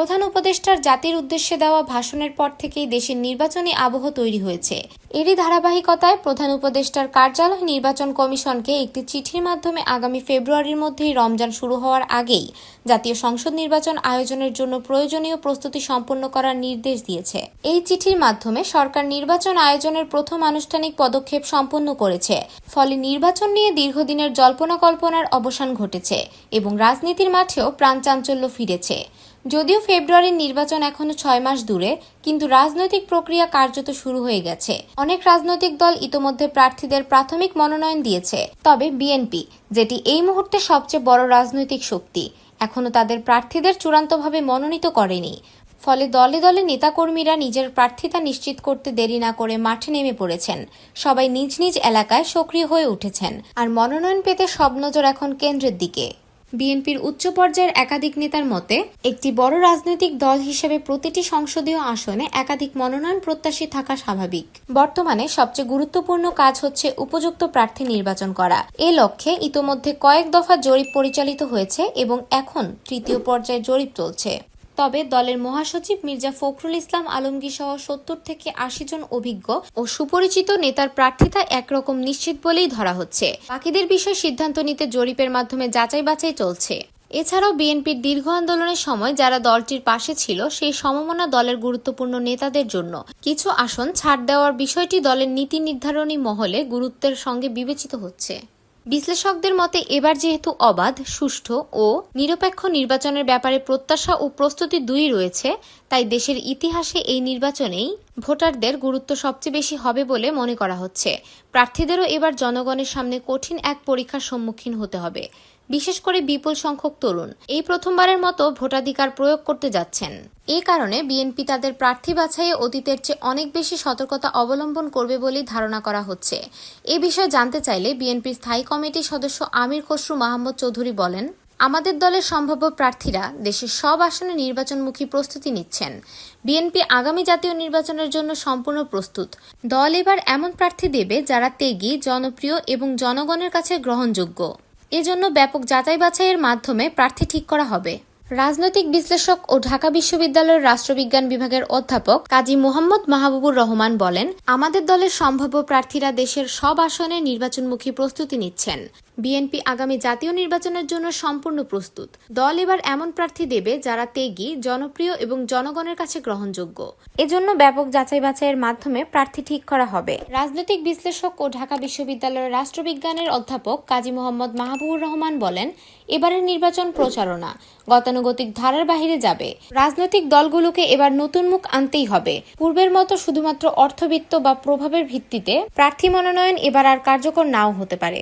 প্রধান উপদেষ্টার জাতির উদ্দেশ্যে দেওয়া ভাষণের পর থেকেই দেশের নির্বাচনী আবহ তৈরি হয়েছে। এরই ধারাবাহিকতায় প্রধান উপদেষ্টার কার্যালয় নির্বাচন কমিশনকে একটি চিঠির মাধ্যমে আগামী ফেব্রুয়ারির মধ্যেই রমজান শুরু হওয়ার আগেই জাতীয় সংসদ নির্বাচন আয়োজনের জন্য প্রয়োজনীয় প্রস্তুতি সম্পন্ন করার নির্দেশ দিয়েছে। এই চিঠির মাধ্যমে সরকার নির্বাচন আয়োজনের প্রথম আনুষ্ঠানিক পদক্ষেপ সম্পন্ন করেছে। ফলে নির্বাচন নিয়ে দীর্ঘদিনের জল্পনা কল্পনার অবসান ঘটেছে এবং রাজনীতির মাঠেও প্রাণচাঞ্চল্য ফিরেছে। যদিও ফেব্রুয়ারির নির্বাচন এখনও ছয় মাস দূরে, কিন্তু রাজনৈতিক প্রক্রিয়া কার্যত শুরু হয়ে গেছে। অনেক রাজনৈতিক দল ইতোমধ্যে প্রার্থীদের প্রাথমিক মনোনয়ন দিয়েছে। তবে বিএনপি, যেটি এই মুহূর্তে সবচেয়ে বড় রাজনৈতিক শক্তি, এখনও তাদের প্রার্থীদের চূড়ান্তভাবে মনোনীত করেনি। ফলে দলে দলে নেতাকর্মীরা নিজের প্রার্থিতা নিশ্চিত করতে দেরি না করে মাঠে নেমে পড়েছেন। সবাই নিজ নিজ এলাকায় সক্রিয় হয়ে উঠেছেন। আর মনোনয়ন পেতে সব নজর এখন কেন্দ্রের দিকে। বিএনপির উচ্চ পর্যায়ের একাধিক নেতার মতে, একটি বড় রাজনৈতিক দল হিসেবে প্রতিটি সংসদীয় আসনে একাধিক মনোনয়ন প্রত্যাশী থাকা স্বাভাবিক। বর্তমানে সবচেয়ে গুরুত্বপূর্ণ কাজ হচ্ছে উপযুক্ত প্রার্থী নির্বাচন করা। এ লক্ষ্যে ইতোমধ্যে কয়েক দফা জরিপ পরিচালিত হয়েছে এবং এখন তৃতীয় পর্যায়ে জরিপ চলছে। তবে দলের মহাসচিব মির্জা ফখরুল ইসলাম আলমগীর সহ সত্তর থেকে আশি জন অভিজ্ঞ ও সুপরিচিত নেতার প্রার্থিতা একরকম নিশ্চিত বলেই ধরা হচ্ছে। বাকিদের বিষয়ে সিদ্ধান্ত নিতে জরিপের মাধ্যমে যাচাই বাছাই চলছে। এছাড়াও বিএনপির দীর্ঘ আন্দোলনের সময় যারা দলটির পাশে ছিল, সেই সমমনা দলের গুরুত্বপূর্ণ নেতাদের জন্য কিছু আসন ছাড় দেওয়ার বিষয়টি দলের নীতি নির্ধারণী মহলে গুরুত্বের সঙ্গে বিবেচিত হচ্ছে। বিশ্লেষকদের মতে এবার যেহেতু অবাধ, সুষ্ঠু ও নিরপেক্ষ নির্বাচনের ব্যাপারে প্রত্যাশা ও প্রস্তুতি দুই রয়েছে তাই দেশের ইতিহাসে এই নির্বাচনেই ভোটারদের গুরুত্ব সবচেয়ে বেশি হবে বলে মনে করা হচ্ছে। প্রার্থীদেরও এবার জনগণের সামনে কঠিন এক পরীক্ষার সম্মুখীন হতে হবে। বিশেষ করে বিপুল সংখ্যক তরুণ। এই প্রথমবারের মতো ভোটাধিকার প্রয়োগ করতে যাচ্ছেন। এ কারণে বিএনপি তাদের প্রার্থী বাছাইয়ে অতীতের চেয়ে অনেক বেশি সতর্কতা অবলম্বন করবে বলেই ধারণা করা হচ্ছে। এ বিষয়ে জানতে চাইলে বিএনপির স্থায়ী কমিটির সদস্য আমির খসরু মাহমুদ চৌধুরী বলেন আমাদের দলের সম্ভাব্য প্রার্থীরা দেশের সব আসনে নির্বাচনমুখী প্রস্তুতি নিচ্ছেন। বিএনপি আগামী জাতীয় নির্বাচনের জন্য সম্পূর্ণ প্রস্তুত। দল এবার এমন প্রার্থী দেবে যারা তেগী, জনপ্রিয় এবং জনগণের কাছে গ্রহণযোগ্য। এজন্য ব্যাপক যাচাই বাছাইয়ের মাধ্যমে প্রার্থী ঠিক করা হবে। রাজনৈতিক বিশ্লেষক ও ঢাকা বিশ্ববিদ্যালয়ের রাষ্ট্রবিজ্ঞান বিভাগের অধ্যাপক কাজী মোহাম্মদ মাহবুবুর রহমান বলেন, আমাদের দলের সম্ভাব্য প্রার্থীরা দেশের সব আসনে নির্বাচনমুখী প্রস্তুতি নিচ্ছেন। বিএনপি আগামী জাতীয় নির্বাচনের জন্য সম্পূর্ণ প্রস্তুত। দল এবার এমন প্রার্থী দেবে যারা তেগী, জনপ্রিয় এবং জনগণের কাছে গ্রহণযোগ্য। এজন্য ব্যাপক যাচাই বাছাইয়ের মাধ্যমে প্রার্থী ঠিক করা হবে। রাজনৈতিক বিশ্লেষক ও ঢাকা বিশ্ববিদ্যালয়ের রাষ্ট্রবিজ্ঞানের অধ্যাপক কাজী মোহাম্মদ মাহবুবুর রহমান বলেন, এবারের নির্বাচন প্রচারণা গতানুগতিক ধারার বাহিরে যাবে। রাজনৈতিক দলগুলোকে এবার নতুন মুখ আনতেই হবে। পূর্বের মতো শুধুমাত্র অর্থবিত্ত বা প্রভাবের ভিত্তিতে প্রার্থী মনোনয়ন এবার আর কার্যকর নাও হতে পারে।